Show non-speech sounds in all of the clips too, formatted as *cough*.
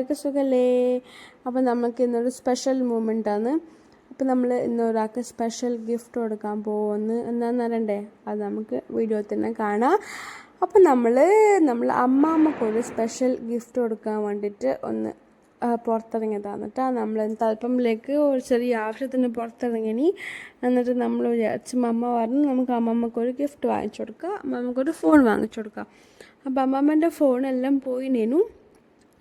എല്ലാവർക്കും സുഖല്ലേ? അപ്പം നമുക്ക് ഇന്നൊരു സ്പെഷ്യൽ മൂമെന്റ് ആണ്. അപ്പം നമ്മൾ ഇന്നൊരാൾക്ക് സ്പെഷ്യൽ ഗിഫ്റ്റ് കൊടുക്കാൻ പോകുന്നു എന്താണെന്ന് അറിയണ്ടേ? അത് നമുക്ക് വീഡിയോ തന്നെ കാണാം. അപ്പം നമ്മൾ നമ്മൾ അമ്മാമ്മക്കൊരു സ്പെഷ്യൽ ഗിഫ്റ്റ് കൊടുക്കാൻ വേണ്ടിയിട്ട് ഒന്ന് പുറത്തിറങ്ങിയതാണ് കേട്ടോ നമ്മൾ തലപ്പമ്പിലേക്ക് ഒരു ചെറിയ ആവശ്യത്തിന് പുറത്തിറങ്ങി എന്നിട്ട് നമ്മൾ വിചാരിച്ചു അമ്മ പറഞ്ഞു നമുക്ക് അമ്മമ്മക്കൊരു ഗിഫ്റ്റ് വാങ്ങിച്ചു കൊടുക്കുക അമ്മമ്മക്കൊരു ഫോൺ വാങ്ങിച്ചു കൊടുക്കുക അപ്പോൾ അമ്മമ്മന്റെ ഫോണെല്ലാം പോയിനേനു ആ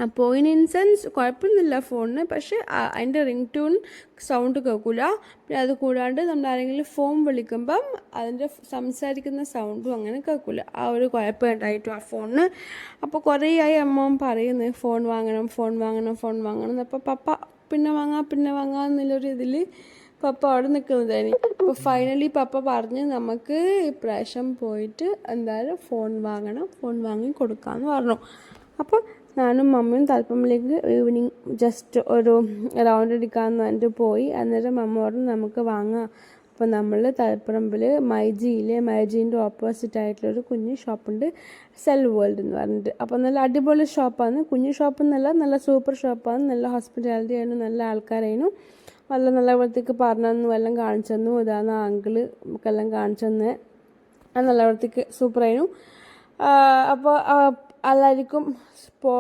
പോയിന് ഇൻ സെൻസ് കുഴപ്പമൊന്നുമില്ല ഫോണിന് പക്ഷേ അതിന്റെ റിംഗ് ട്യൂൺ സൗണ്ട് കേൾക്കില്ല പിന്നെ അത് കൂടാണ്ട് നമ്മൾ ആരെങ്കിലും ഫോൺ വിളിക്കുമ്പം അതിന്റെ സംസാരിക്കുന്ന സൗണ്ടും അങ്ങനെ കേൾക്കില്ല ആ ഒരു കുഴപ്പം ഉണ്ടായിട്ടു ആ ഫോണിന് അപ്പോൾ കുറേ ആയി അമ്മ പറയുന്നത് ഫോൺ വാങ്ങണം ഫോൺ വാങ്ങണം ഫോൺ വാങ്ങണം അപ്പോൾ പപ്പ പിന്നെ വാങ്ങാം പിന്നെ വാങ്ങാം എന്നുള്ളൊരു ഇതിൽ പപ്പ അവിടെ നിൽക്കുന്നതായിരുന്നു അപ്പോൾ ഫൈനലി പപ്പ പറഞ്ഞ് നമുക്ക് ഇപ്രാവശ്യം പോയിട്ട് എന്തായാലും ഫോൺ വാങ്ങണം ഫോൺ വാങ്ങി കൊടുക്കാമെന്ന് പറഞ്ഞു. അപ്പോൾ ഞാനും മമ്മിയും തലപ്പമ്പിലേക്ക് ഈവനിങ് ജസ്റ്റ് ഒരു റൗണ്ട് അടിക്കാമെന്ന് പറഞ്ഞിട്ട് പോയി. അന്നേരം മമ്മ പറഞ്ഞു നമുക്ക് വാങ്ങാം. അപ്പോൾ നമ്മൾ തലപ്പറമ്പിൽ മൈജിയിലെ മൈജീന്റെ ഓപ്പോസിറ്റ് ആയിട്ടുള്ളൊരു കുഞ്ഞ് ഷോപ്പുണ്ട് സെൽ വേൾഡ് എന്ന് പറഞ്ഞിട്ട്. അപ്പോൾ നല്ല അടിപൊളി ഷോപ്പാണ് കുഞ്ഞു ഷോപ്പ് എന്നല്ല നല്ല സൂപ്പർ ഷോപ്പാണ് നല്ല ഹോസ്പിറ്റാലിറ്റി ആയിരുന്നു നല്ല ആൾക്കാരായിരുന്നു. നല്ല നല്ല വൃത്തിക്ക് പറഞ്ഞു എല്ലാം കാണിച്ചു തന്നു ഇതാണ് ആങ്കിൾ നമുക്കെല്ലാം കാണിച്ചു തന്നെ അത് നല്ല വൃത്തിക്ക് സൂപ്പറായിരുന്നു അപ്പോൾ എല്ലാവർക്കും പോ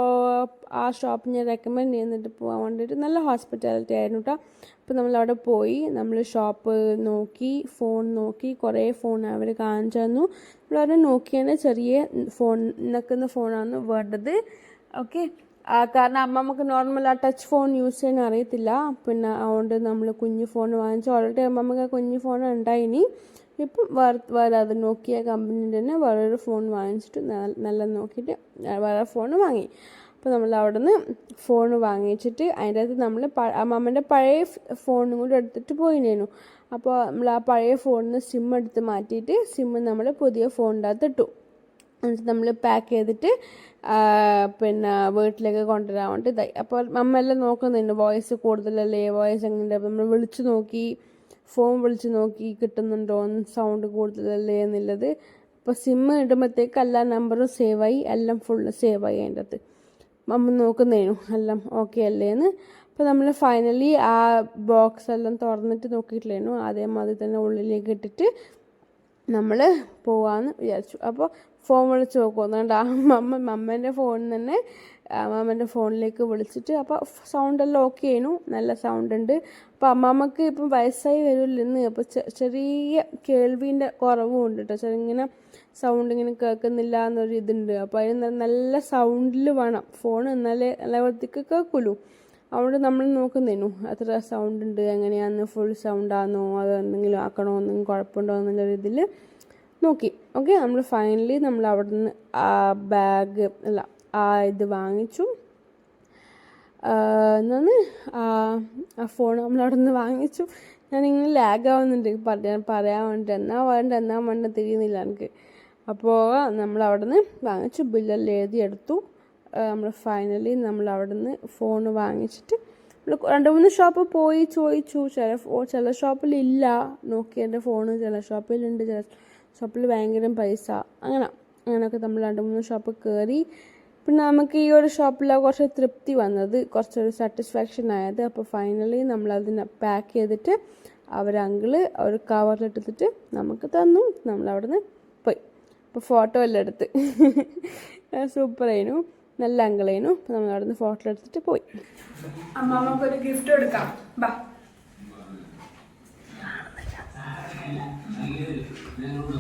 ആ ഷോപ്പ് ഞാൻ റെക്കമെൻഡ് ചെയ്യുന്നിട്ട് പോകാൻ വേണ്ടിയിട്ട് നല്ല ഹോസ്പിറ്റാലിറ്റി ആയിരുന്നു കേട്ടോ അപ്പോൾ നമ്മളവിടെ പോയി നമ്മൾ ഷോപ്പ് നോക്കി ഫോൺ നോക്കി കുറേ ഫോൺ അവർ കാണിച്ചു തന്നു. നമ്മളവിടെ നോക്കിയാണ് ചെറിയ ഫോൺ നിൽക്കുന്ന ഫോണാണ് വേണ്ടത്. ഓക്കെ കാരണം അമ്മമ്മക്ക് നോർമൽ ആ ടച്ച് ഫോൺ യൂസ് ചെയ്യാൻ അറിയത്തില്ല. പിന്നെ അതുകൊണ്ട് നമ്മൾ കുഞ്ഞു ഫോൺ വാങ്ങിച്ചു ഓൾറെഡി അമ്മമ്മക്ക് കുഞ്ഞു ഫോൺ ഉണ്ടായിനി ഇപ്പം വേറെ വേറെ അത് നോക്കിയ കമ്പനീന്റെ തന്നെ വേറൊരു ഫോൺ വാങ്ങിച്ചിട്ട് നല്ല നോക്കിയിട്ട് വേറെ ഫോൺ വാങ്ങി. അപ്പോൾ നമ്മൾ അവിടെ നിന്ന് ഫോൺ വാങ്ങിച്ചിട്ട് അതിന്റെ അകത്ത് നമ്മൾ അമ്മമ്മന്റെ പഴയ ഫോണും കൂടി എടുത്തിട്ട് പോയിരുന്നു അപ്പോൾ നമ്മൾ ആ പഴയ ഫോണിൽ നിന്ന് സിം എടുത്ത് മാറ്റിയിട്ട് സിം നമ്മൾ പുതിയ ഫോണിന്റെ അകത്ത് ഇട്ടു. എന്നിട്ട് നമ്മൾ പാക്ക് ചെയ്തിട്ട് പിന്നെ വീട്ടിലേക്ക് കൊണ്ടുവരാൻ വേണ്ടി ഇതായി. അപ്പോൾ അമ്മ എല്ലാം നോക്കുന്നുണ്ട് വോയിസ് കൂടുതലല്ലേ വോയിസ് എങ്ങനെ നമ്മൾ വിളിച്ചു നോക്കി ഫോൺ വിളിച്ച് നോക്കി കിട്ടുന്നുണ്ടോ സൗണ്ട് കൂടുതലല്ലേ എന്നുള്ളത്. അപ്പോൾ സിം ഇടുമ്പോഴത്തേക്ക് എല്ലാ നമ്പറും സേവായി എല്ലാം ഫുള്ള് സേവായി അതിന്റെ അകത്ത്. അമ്മ നോക്കുന്നേനു എല്ലാം ഓക്കെ അല്ലേ എന്ന്. അപ്പോൾ നമ്മൾ ഫൈനലി ആ ബോക്സ് എല്ലാം തുറന്നിട്ട് നോക്കിയിട്ടില്ലേനു അതേമാതിരി തന്നെ ഉള്ളിലേക്ക് ഇട്ടിട്ട് നമ്മൾ പോവാന്ന് വിചാരിച്ചു. അപ്പോൾ ഫോൺ വിളിച്ച് നോക്കുന്നുണ്ട് ആ മമ്മ മമ്മേന്റെ ഫോണിൽ തന്നെ അമ്മാമ്മന്റെ ഫോണിലേക്ക് വിളിച്ചിട്ട് അപ്പോൾ സൗണ്ട് എല്ലാം ഓക്കെ ആയിരുന്നു നല്ല സൗണ്ട് ഉണ്ട്. അപ്പോൾ അമ്മമ്മക്ക് ഇപ്പം വയസ്സായി വരുമല്ലോ ഇന്ന്. അപ്പോൾ ചെറിയ കേൾവിന്റെ കുറവും ഉണ്ട് കേട്ടോ ചെറിങ്ങനെ സൗണ്ട് ഇങ്ങനെ കേൾക്കുന്നില്ല എന്നൊരു ഇതുണ്ട്. അപ്പോൾ അതിന് നല്ല സൗണ്ടിൽ വേണം. ഫോൺ എന്നാലേ നല്ല വൃത്തിക്ക് കേൾക്കുള്ളൂ അവിടെ നമ്മൾ നോക്കുന്നേനു എത്ര സൗണ്ട് ഉണ്ട്. എങ്ങനെയാന്ന് ഫുൾ സൗണ്ട് ആണോ അത് എന്തെങ്കിലും ആക്കണോ എന്തെങ്കിലും കുഴപ്പമുണ്ടോ എന്നുള്ളൊരു ഇതിൽ നോക്കി. ഓക്കെ നമ്മൾ ഫൈനലി നമ്മൾ അവിടെ നിന്ന് ആ ബാഗ് അല്ല ആ ഇത് വാങ്ങിച്ചു. എന്നാണ് ആ ഫോൺ നമ്മൾ അവിടെ നിന്ന് വാങ്ങിച്ചു. ഞാനിങ്ങനെ ലാഗ് ആവുന്നുണ്ട്. പറയാൻ പറയാൻ വേണ്ടി എന്നാ വേണ്ട എന്നാ വേണ്ട തിരിയുന്നില്ല എനിക്ക്. അപ്പോൾ നമ്മൾ അവിടെ നിന്ന് വാങ്ങിച്ചു ബില്ലെല്ലാം എഴുതി എടുത്തു. നമ്മൾ ഫൈനലി നമ്മൾ അവിടെ നിന്ന് ഫോൺ വാങ്ങിച്ചിട്ട് രണ്ട് മൂന്ന് ഷോപ്പ് പോയി ചോദിച്ചു. ചില ചില ഷോപ്പിലില്ല നോക്കിയന്റെ ഫോൺ ചില ഷോപ്പിലുണ്ട് ചില ഷോപ്പിൽ ഭയങ്കര പൈസ. അങ്ങനെ അങ്ങനെയൊക്കെ നമ്മൾ രണ്ട് മൂന്ന് ഷോപ്പ് കയറി പിന്നെ നമുക്ക് ഈ ഒരു ഷോപ്പിലാണ് കുറച്ച് തൃപ്തി വന്നത് കുറച്ചൊരു സാറ്റിസ്ഫാക്ഷൻ ആയത്. അപ്പോൾ ഫൈനലി നമ്മൾ അതിനെ പാക്ക് ചെയ്തിട്ട് അവർ കവറിലിട്ടിട്ട് നമുക്ക് തന്നു. നമ്മൾ നിന്ന് പോയി. അപ്പോൾ ഫോട്ടോ എല്ലാം എടുത്ത്. *laughs* സൂപ്പറായിരുന്നു നല്ല അങ്കിളേനു. അപ്പോൾ നമ്മൾ അവിടെ നിന്ന് ഫോട്ടോ എടുത്തിട്ട് പോയി. അമ്മമ്മക്ക് ഒരു ഗിഫ്റ്റ് എടുക്കാം. ബാ.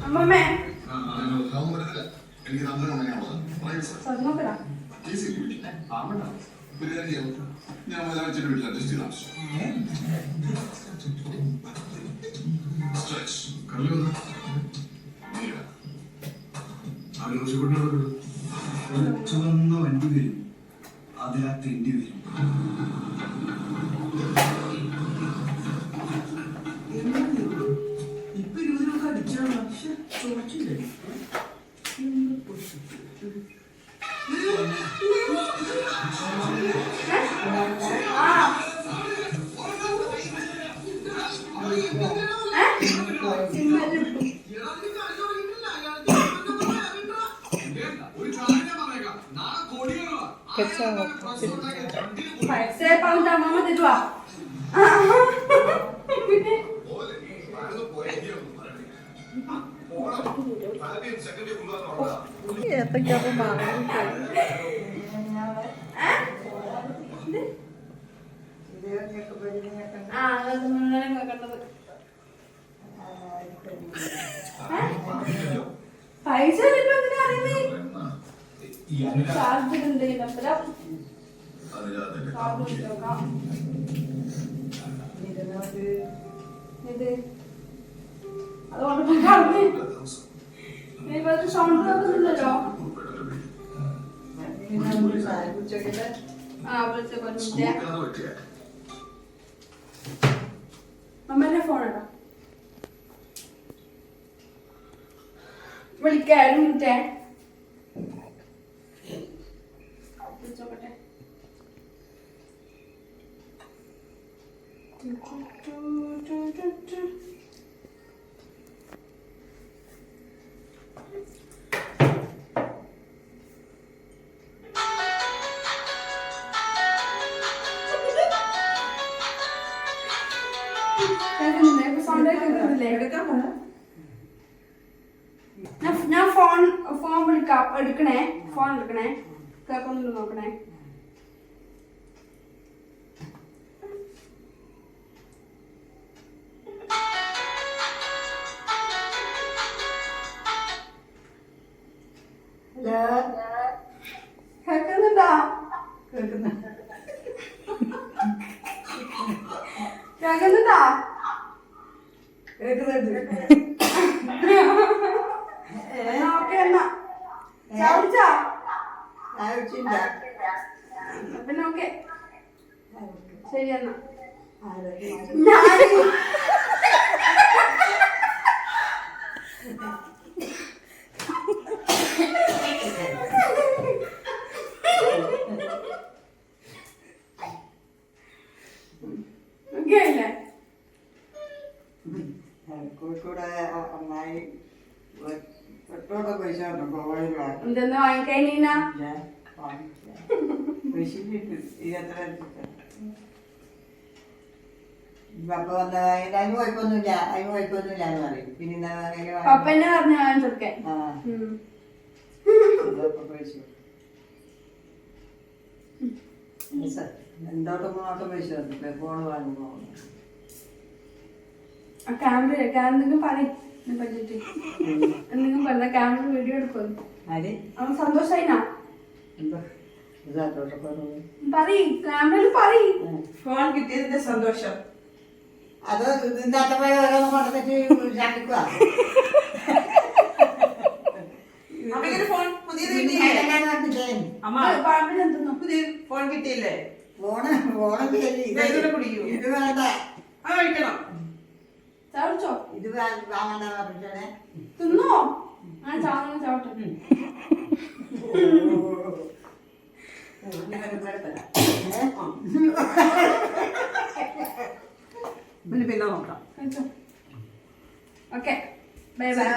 അമ്മമ്മേ. ഞാൻ വീട്ടിൽ അഡ്ജസ്റ്റ് ചെയ്താൽ സ്ട്രെച്ച് കല്ല് ഇരുപതിനൊക്കെ അടിച്ചാണ് പക്ഷെ ചോദിച്ചില്ലേ ഒരു കാര്യം ഞാൻ പറഞ്ഞേക്കാം നാളെ കൊടിയേറുവാ പൈസ പറഞ്ഞിട്ട് അമ്മ തരുവാ പിന്നെ ഏത്തക്കാപ്പം വാങ്ങി ആ മുഴുവനും കേൾക്കേണ്ടത് പൈസ ചാർജ് ഉണ്ട് നമ്പരം ഇത് അതുകൊണ്ട് സൗണ്ട് കേൾക്കുന്നില്ലല്ലോ ആ വിളിച്ച പറഞ്ഞിട്ട് അമ്മേന്റെ ഫോൺ ഇടാം വിളിക്കാം ഞാൻ ഫോൺ ഫോൺ വിളിക്കാം. എടുക്കണേ? ഫോൺ എടുക്കണേ? കേൾക്കുന്നുണ്ടോ നോക്കണേ? പിന്നെ ഓക്കെ. ശരി എന്നാ ഞാൻ ഓക്കെ അല്ലേ കോഴിക്കോട് അമ്മായി പെട്രോളൊക്കെ പൈസ എന്തെന്ന് വാങ്ങിക്കഴിഞ്ഞാ അപ്പൊ വന്ന അതിന് കുഴപ്പമൊന്നുമില്ല. അതിന് കുഴപ്പമൊന്നുമില്ല എന്ന് പറയും. പിന്നെ പറയുക പപ്പന്നെ പറഞ്ഞു വാങ്ങിച്ചോക്കെ ആ. എന്തോട്ടും മുന്നോട്ടും പൈസ വന്നു ഫോൺ വാങ്ങുമ്പോ. ആ ക്യാമറ എന്തെങ്കിലും പറയും. പറ്റിട്ട് എന്തെങ്കിലും പറഞ്ഞ ക്യാമറ വീഡിയോ എടുക്കും ആര്? അവൻ സന്തോഷായിനാ. പറയ് ക്യാമറയിൽ പറയ്. ഫോൺ കിട്ടിയതിന്റെ സന്തോഷം. അത് ഇന്നത്തെ പോയി ഓരോന്ന് കൊണ്ടുവന്നിട്ട് ചാക്കിക്കുക അമ്മയ്ക്കൊരു ഫോൺ പുതിയത് കിട്ടിയില്ലേ? അമ്മ. പഴമ്പിന് എന്തെന്നു? പുതിയ ഫോൺ കിട്ടിയില്ലേ? ഫോണ് ഫോണൊക്കെ കുടിക്കൂ. ഇത് വേണ്ട. ആ കഴിക്കണം. ചവിച്ചോ ഇത് വാ- വാങ്ങണ്ട പറഞ്ഞേ തിന്നോ? ആ ചാവുന്ന ചവിട്ടെ. പിന്നെ പിന്നെ നോക്കാം. ഓക്കെ. Bye bye.